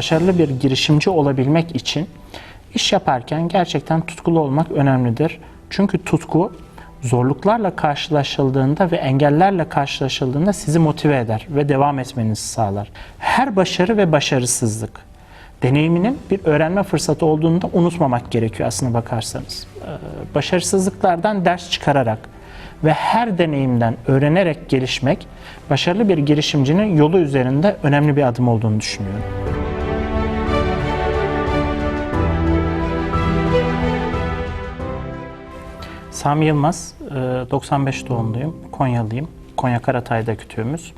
başarılı bir girişimci olabilmek için iş yaparken gerçekten tutkulu olmak önemlidir. Çünkü tutku zorluklarla karşılaşıldığında ve engellerle karşılaşıldığında sizi motive eder ve devam etmenizi sağlar. Her başarı ve başarısızlık deneyiminin bir öğrenme fırsatı olduğunu da unutmamak gerekiyor aslına bakarsanız. Ee, Başarısızlıklardan ders çıkararak ve her deneyimden öğrenerek gelişmek başarılı bir girişimcinin yolu üzerinde önemli bir adım olduğunu düşünüyorum. Sami Yılmaz, e, 95 doğumluyum, Konyalıyım. Konya Karatay'da kütüğümüz.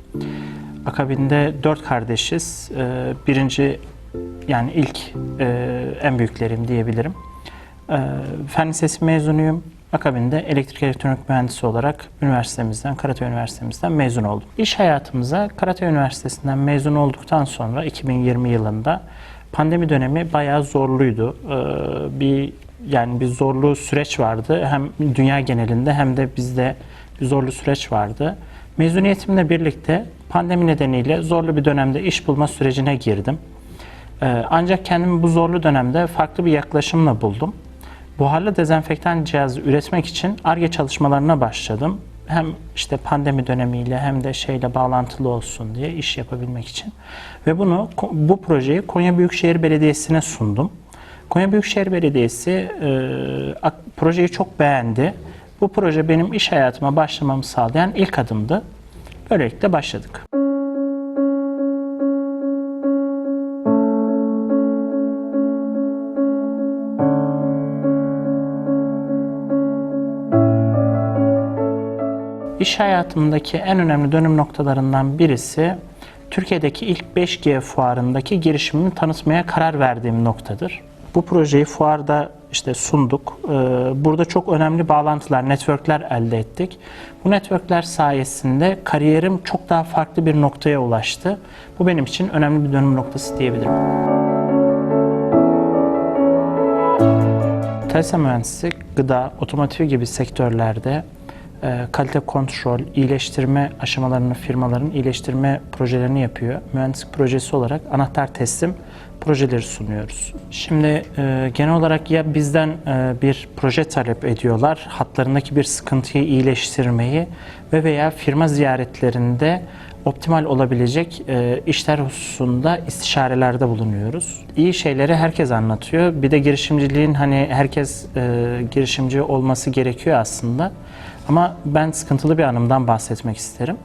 Akabinde dört kardeşiz. E, Birinci, yani ilk e, en büyüklerim diyebilirim. E, Fen Lisesi mezunuyum. Akabinde elektrik elektronik mühendisi olarak üniversitemizden, Karatay Üniversitemizden mezun oldum. İş hayatımıza Karatay Üniversitesi'nden mezun olduktan sonra 2020 yılında pandemi dönemi bayağı zorluydu. Bir yani bir zorlu süreç vardı. Hem dünya genelinde hem de bizde bir zorlu süreç vardı. Mezuniyetimle birlikte pandemi nedeniyle zorlu bir dönemde iş bulma sürecine girdim. Ee, Ancak kendimi bu zorlu dönemde farklı bir yaklaşımla buldum. Buharlı dezenfektan cihazı üretmek için ARGE çalışmalarına başladım. Hem işte pandemi dönemiyle hem de şeyle bağlantılı olsun diye iş yapabilmek için. Ve bunu bu projeyi Konya Büyükşehir Belediyesi'ne sundum. Konya Büyükşehir Belediyesi e, projeyi çok beğendi. Bu proje benim iş hayatıma başlamamı sağlayan ilk adımdı. Böylelikle başladık. İş hayatımdaki en önemli dönüm noktalarından birisi Türkiye'deki ilk 5G fuarındaki girişimimi tanıtmaya karar verdiğim noktadır. Bu projeyi fuarda işte sunduk. Ee, Burada çok önemli bağlantılar, networkler elde ettik. Bu networkler sayesinde kariyerim çok daha farklı bir noktaya ulaştı. Bu benim için önemli bir dönüm noktası diyebilirim. Telsa mühendisi, gıda, otomotiv gibi sektörlerde kalite kontrol, iyileştirme aşamalarını firmaların iyileştirme projelerini yapıyor. Mühendislik projesi olarak anahtar teslim projeleri sunuyoruz. Şimdi e, genel olarak ya bizden e, bir proje talep ediyorlar, hatlarındaki bir sıkıntıyı iyileştirmeyi ve veya firma ziyaretlerinde optimal olabilecek e, işler hususunda istişarelerde bulunuyoruz. İyi şeyleri herkes anlatıyor. Bir de girişimciliğin hani herkes e, girişimci olması gerekiyor aslında. Ama ben sıkıntılı bir anımdan bahsetmek isterim.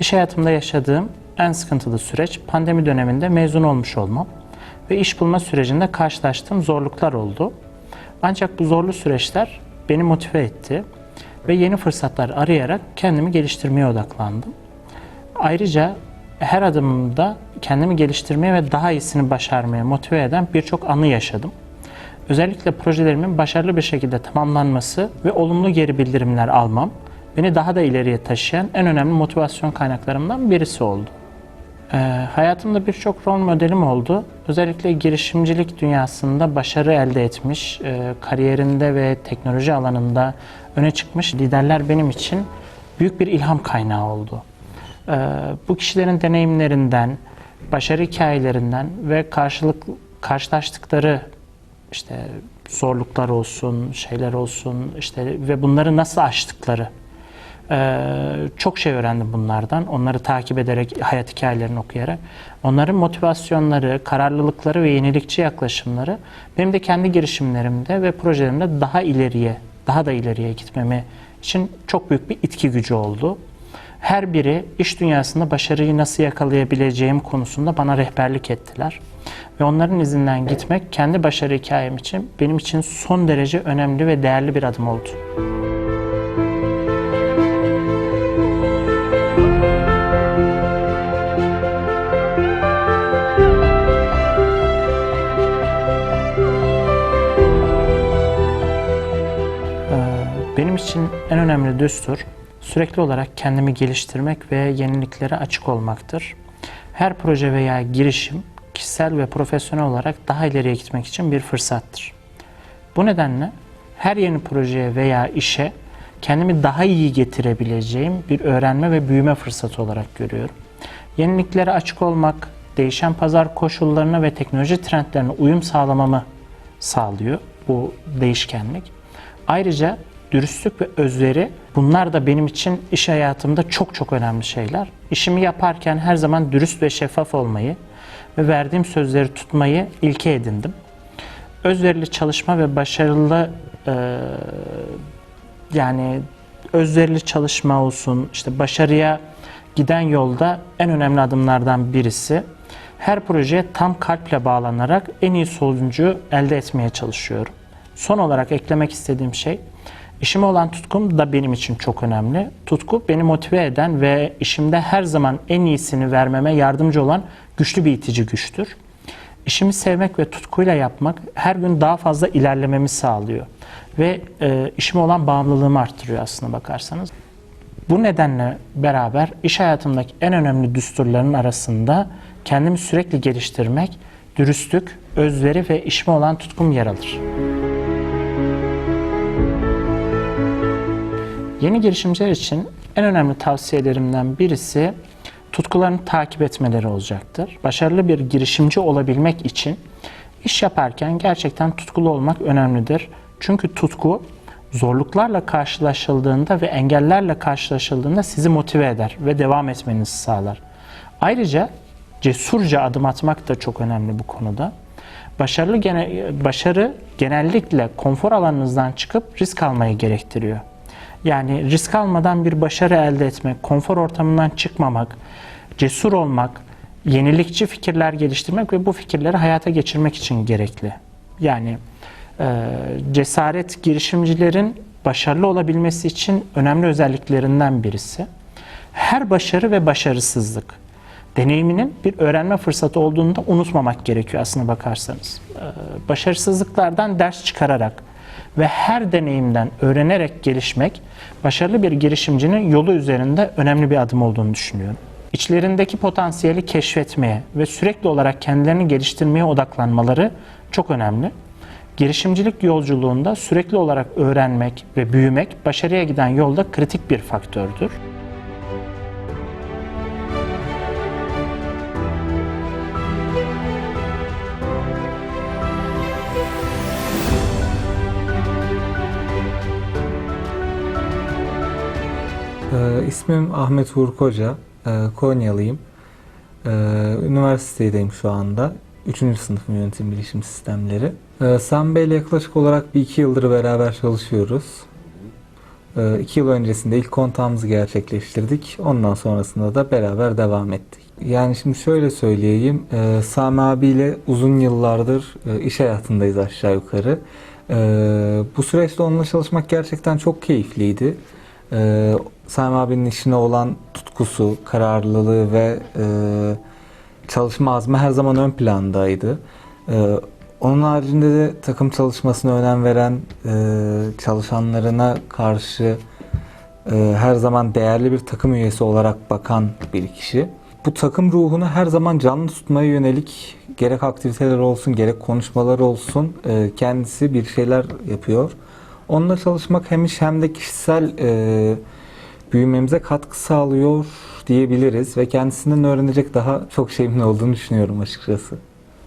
İş hayatımda yaşadığım en sıkıntılı süreç pandemi döneminde mezun olmuş olmam ve iş bulma sürecinde karşılaştığım zorluklar oldu. Ancak bu zorlu süreçler beni motive etti ve yeni fırsatlar arayarak kendimi geliştirmeye odaklandım. Ayrıca her adımımda kendimi geliştirmeye ve daha iyisini başarmaya motive eden birçok anı yaşadım. Özellikle projelerimin başarılı bir şekilde tamamlanması ve olumlu geri bildirimler almam beni daha da ileriye taşıyan en önemli motivasyon kaynaklarımdan birisi oldu. Ee, hayatımda birçok rol modelim oldu. Özellikle girişimcilik dünyasında başarı elde etmiş, e, kariyerinde ve teknoloji alanında öne çıkmış liderler benim için büyük bir ilham kaynağı oldu. Ee, bu kişilerin deneyimlerinden, başarı hikayelerinden ve karşılık karşılaştıkları işte zorluklar olsun, şeyler olsun işte ve bunları nasıl aştıkları ee, çok şey öğrendim bunlardan. Onları takip ederek, hayat hikayelerini okuyarak. Onların motivasyonları, kararlılıkları ve yenilikçi yaklaşımları benim de kendi girişimlerimde ve projelerimde daha ileriye, daha da ileriye gitmemi için çok büyük bir itki gücü oldu. Her biri iş dünyasında başarıyı nasıl yakalayabileceğim konusunda bana rehberlik ettiler. Ve onların izinden gitmek kendi başarı hikayem için benim için son derece önemli ve değerli bir adım oldu. Benim için en önemli düstur sürekli olarak kendimi geliştirmek ve yeniliklere açık olmaktır. Her proje veya girişim kişisel ve profesyonel olarak daha ileriye gitmek için bir fırsattır. Bu nedenle her yeni projeye veya işe kendimi daha iyi getirebileceğim bir öğrenme ve büyüme fırsatı olarak görüyorum. Yeniliklere açık olmak, değişen pazar koşullarına ve teknoloji trendlerine uyum sağlamamı sağlıyor bu değişkenlik. Ayrıca dürüstlük ve özveri bunlar da benim için iş hayatımda çok çok önemli şeyler. İşimi yaparken her zaman dürüst ve şeffaf olmayı ve verdiğim sözleri tutmayı ilke edindim. Özverili çalışma ve başarılı e, yani özverili çalışma olsun, işte başarıya giden yolda en önemli adımlardan birisi. Her projeye tam kalple bağlanarak en iyi sonucu elde etmeye çalışıyorum. Son olarak eklemek istediğim şey, işime olan tutkum da benim için çok önemli. Tutku beni motive eden ve işimde her zaman en iyisini vermeme yardımcı olan güçlü bir itici güçtür. İşimi sevmek ve tutkuyla yapmak her gün daha fazla ilerlememi sağlıyor. Ve e, işime olan bağımlılığımı arttırıyor aslına bakarsanız. Bu nedenle beraber iş hayatımdaki en önemli düsturların arasında kendimi sürekli geliştirmek, dürüstlük, özveri ve işime olan tutkum yer alır. Yeni girişimciler için en önemli tavsiyelerimden birisi tutkularını takip etmeleri olacaktır. Başarılı bir girişimci olabilmek için iş yaparken gerçekten tutkulu olmak önemlidir. Çünkü tutku zorluklarla karşılaşıldığında ve engellerle karşılaşıldığında sizi motive eder ve devam etmenizi sağlar. Ayrıca cesurca adım atmak da çok önemli bu konuda. Başarılı gene, başarı genellikle konfor alanınızdan çıkıp risk almayı gerektiriyor. Yani risk almadan bir başarı elde etmek, konfor ortamından çıkmamak, cesur olmak, yenilikçi fikirler geliştirmek ve bu fikirleri hayata geçirmek için gerekli. Yani e, cesaret girişimcilerin başarılı olabilmesi için önemli özelliklerinden birisi. Her başarı ve başarısızlık deneyiminin bir öğrenme fırsatı olduğunu da unutmamak gerekiyor aslına bakarsanız. E, başarısızlıklardan ders çıkararak ve her deneyimden öğrenerek gelişmek başarılı bir girişimcinin yolu üzerinde önemli bir adım olduğunu düşünüyorum. İçlerindeki potansiyeli keşfetmeye ve sürekli olarak kendilerini geliştirmeye odaklanmaları çok önemli. Girişimcilik yolculuğunda sürekli olarak öğrenmek ve büyümek başarıya giden yolda kritik bir faktördür. Ee, ismim Ahmet Uğur Koca, ee, Konyalıyım. Ee, üniversitedeyim şu anda. Üçüncü sınıfım yönetim bilişim sistemleri. Ee, Sam ile yaklaşık olarak bir iki yıldır beraber çalışıyoruz. Ee, iki yıl öncesinde ilk kontağımızı gerçekleştirdik. Ondan sonrasında da beraber devam ettik. Yani şimdi şöyle söyleyeyim. Ee, Sami abiyle uzun yıllardır e, iş hayatındayız aşağı yukarı. Ee, bu süreçte onunla çalışmak gerçekten çok keyifliydi. Ee, Sami abinin işine olan tutkusu, kararlılığı ve e, çalışma azmi her zaman ön plandaydı. Ee, onun haricinde de takım çalışmasına önem veren, e, çalışanlarına karşı e, her zaman değerli bir takım üyesi olarak bakan bir kişi. Bu takım ruhunu her zaman canlı tutmaya yönelik gerek aktiviteler olsun gerek konuşmalar olsun e, kendisi bir şeyler yapıyor. Onunla çalışmak hem iş hem de kişisel e, büyümemize katkı sağlıyor diyebiliriz ve kendisinden öğrenecek daha çok şeyimin olduğunu düşünüyorum açıkçası.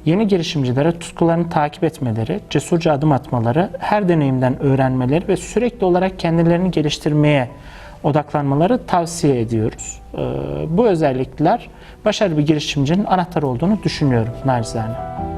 Yeni girişimcilere tutkularını takip etmeleri, cesurca adım atmaları, her deneyimden öğrenmeleri ve sürekli olarak kendilerini geliştirmeye odaklanmaları tavsiye ediyoruz. Ee, Bu özellikler başarılı bir girişimcinin anahtarı olduğunu düşünüyorum naçizane.